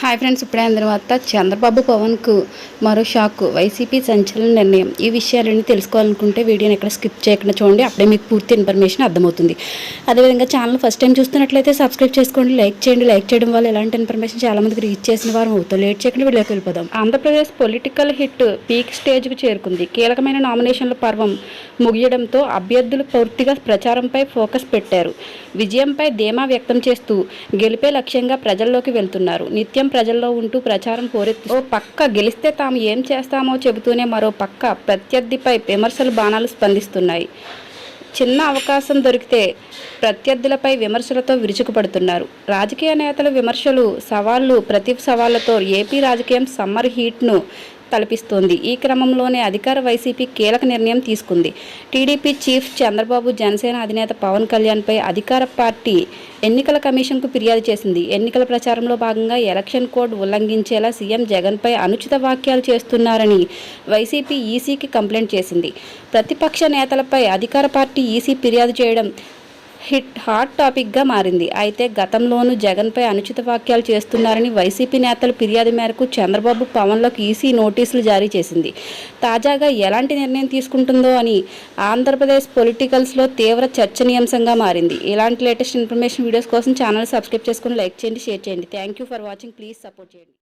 Hi friends ఇప్పుడే అయిన తర్వాత చంద్రబాబు పవన్కు మరో షాక్. వైసీపీ సంచలన నిర్ణయం. ఈ విషయాలన్నీ తెలుసుకోవాలనుకుంటే వీడియోని ఎక్కడ స్కిప్ చేయకుండా చూడండి. అప్పుడే మీకు పూర్తి ఇన్ఫర్మేషన్ అర్థమవుతుంది. అదేవిధంగా ఛానల్ ఫస్ట్ టైం చూస్తున్నట్లయితే సబ్స్క్రైబ్ చేసుకోండి లైక్ చేయండి. లైక్ చేయడం వల్ల ఎలాంటి ఇన్ఫర్మేషన్ చాలామందికి రీచ్ చేసిన వారం అవుతాం లేట్ చేయకుండా వీడియోకి వెళ్ళిపోదాం. ఆంధ్రప్రదేశ్ పొలిటికల్ హిట్ పీక్ స్టేజ్కు చేరుకుంది. కీలకమైన నామినేషన్ల పర్వం ముగియడంతో అభ్యర్థులు పూర్తిగా ప్రచారంపై ఫోకస్ పెట్టారు. విజయంపై ధీమా వ్యక్తం చేస్తూ గెలిపే లక్ష్యంగా ప్రజల్లోకి వెళ్తున్నారు. నిత్యం ప్రజల్లో ఉంటూ ప్రచారం కోరెత్తి ఓ పక్క గెలిస్తే తాము ఏం చేస్తామో చెబుతూనే మరో పక్క ప్రత్యర్థిపై విమర్శలు బాణాలు స్పందిస్తున్నాయి. చిన్న అవకాశం దొరికితే ప్రత్యర్థులపై విమర్శలతో విరుచుకుపడుతున్నారు. రాజకీయ నేతల విమర్శలు సవాళ్ళు ప్రతి సవాళ్ళతో ఏపీ రాజకీయం సమ్మర్ హీట్ను కల్పిస్తోంది. ఈ క్రమంలోనే అధికార వైసీపీ కీలక నిర్ణయం తీసుకుంది. టీడీపీ చీఫ్ చంద్రబాబు జనసేన అధినేత పవన్ కళ్యాణ్పై అధికార పార్టీ ఎన్నికల కమిషన్కు ఫిర్యాదు చేసింది. ఎన్నికల ప్రచారంలో భాగంగా ఎలక్షన్ కోడ్ ఉల్లంఘించేలా సీఎం జగన్పై అనుచిత వ్యాఖ్యలు చేస్తున్నారని వైసీపీ ఈసీకి కంప్లైంట్ చేసింది. ప్రతిపక్ష నేతలపై అధికార పార్టీ ఈసీ ఫిర్యాదు చేయడం హిట్ హాట్ టాపిక్గా మారింది. అయితే గతంలోనూ జగన్పై అనుచిత వాక్యాలు చేస్తున్నారని వైసీపీ నేతల ఫిర్యాదు మేరకు చంద్రబాబు పవన్లకు ఈసీ నోటీసులు జారీ చేసింది. తాజాగా ఎలాంటి నిర్ణయం తీసుకుంటుందో అని ఆంధ్రప్రదేశ్ పొలిటికల్స్లో తీవ్ర చర్చనీయాంశంగా మారింది. ఇలాంటి లేటెస్ట్ ఇన్ఫర్మేషన్ వీడియోస్ కోసం ఛానల్ సబ్స్క్రైబ్ చేసుకుని లైక్ చేయండి షేర్ చేయండి. Thank you for watching. Please support చేయండి.